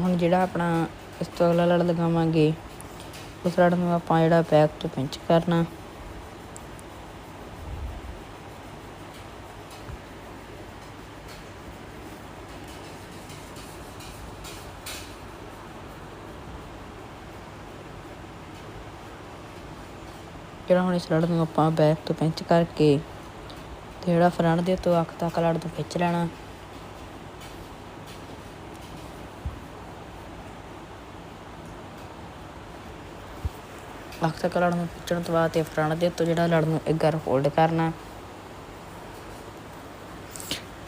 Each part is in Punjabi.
ਹੁਣ ਜਿਹੜਾ ਆਪਣਾ ਇਸ ਤੋਂ ਅਗਲਾ ਲੜ ਲਗਾਵਾਂਗੇ, ਉਸ ਲੜ ਨੂੰ ਆਪਾਂ ਜਿਹੜਾ ਬੈਕ ਤੋਂ ਪਿੰਚ ਕਰਨਾ। ਜਿਹੜਾ ਹੁਣ ਇਸ ਲੜ ਨੂੰ ਆਪਾਂ ਬੈਕ ਤੋਂ ਪਿੰਚ ਕਰਕੇ ਤੇ ਜਿਹੜਾ ਫਰੰਟ ਦੇ ਤੋਂ ਅੱਖ ਤੱਕ ਲੜ ਨੂੰ ਖਿੱਚ ਲੈਣਾ। ਅੱਖ ਤੱਕ ਲੜ ਨੂੰ ਖਿੱਚਣ ਤੋਂ ਬਾਅਦ ਤੇ ਫਰੰਟ ਦੇ ਤੋਂ ਜਿਹੜਾ ਲੜ ਨੂੰ ਇੱਕ ਵਾਰ ਫੋਲਡ ਕਰਨਾ।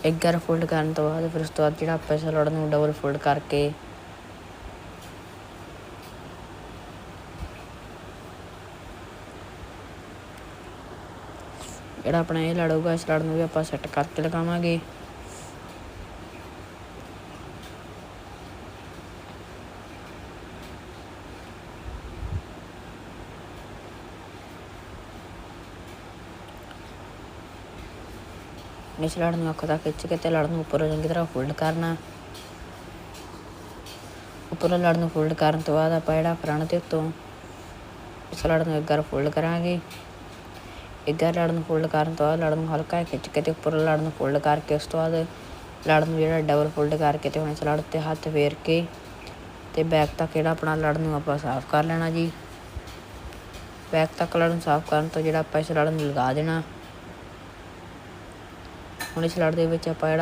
ਇੱਕ ਵਾਰ ਫੋਲਡ ਕਰਨ ਤੋਂ ਬਾਅਦ ਫਿਰ ਉਸ ਤੋਂ ਬਾਅਦ ਜਿਹੜਾ ਆਪਾਂ ਇਸ ਲੜ ਨੂੰ ਡਬਲ ਫੋਲਡ ਕਰਕੇ ਜਿਹੜਾ ਆਪਣਾ ਇਹ ਲੜੂਗਾ, ਇਸ ਲੜ ਨੂੰ ਵੀ ਆਪਾਂ ਸੈੱਟ ਕਰਕੇ ਲਗਾਵਾਂਗੇ। ਇਸ ਲੜ ਨੂੰ ਅੱਖ ਤੱਕ ਖਿੱਚ ਕੇ ਤੇ ਲੜ ਨੂੰ ਉੱਪਰੋਂ ਚੰਗੀ ਤਰ੍ਹਾਂ ਫੋਲਡ ਕਰਨਾ। ਉੱਪਰੋਂ ਲੜ ਨੂੰ ਫੋਲਡ ਕਰਨ ਤੋਂ ਬਾਅਦ ਆਪਾਂ ਜਿਹੜਾ ਫਰੰਟ ਦੇ ਉੱਤੋਂ ਇਸ ਲੜ ਨੂੰ ਇੱਕ ਵਾਰ ਫੋਲਡ ਕਰਾਂਗੇ। ਇੱਕ ਵਾਰ ਲੜ ਨੂੰ ਫੋਲਡ ਕਰਨ ਤੋਂ ਬਾਅਦ ਲੜ ਨੂੰ ਹਲਕਾ ਖਿੱਚ ਕੇ ਤੇ ਉੱਪਰੋਂ ਲੜ ਨੂੰ ਫੋਲਡ ਕਰਕੇ ਉਸ ਤੋਂ ਬਾਅਦ ਲੜ ਨੂੰ ਜਿਹੜਾ ਡਬਲ ਫੋਲਡ ਕਰਕੇ ਤੇ ਹੁਣ ਇਸ ਲੜ ਉੱਤੇ ਹੱਥ ਫੇਰ ਕੇ ਤੇ ਬੈਕ ਤੱਕ ਜਿਹੜਾ ਆਪਣਾ ਲੜ ਨੂੰ ਆਪਾਂ ਸਾਫ਼ ਕਰ ਲੈਣਾ ਜੀ। ਬੈਕ ਤੱਕ ਲੜ ਨੂੰ ਸਾਫ਼ ਕਰਨ ਤੋਂ ਜਿਹੜਾ ਆਪਾਂ ਇਸ ਲੜ ਨੂੰ ਲਗਾ ਦੇਣਾ। ਹੁਣ ਇਸ ਲੜ ਦੇ ਵਿੱਚ ਆਪਾਂ ਜਿਹੜਾ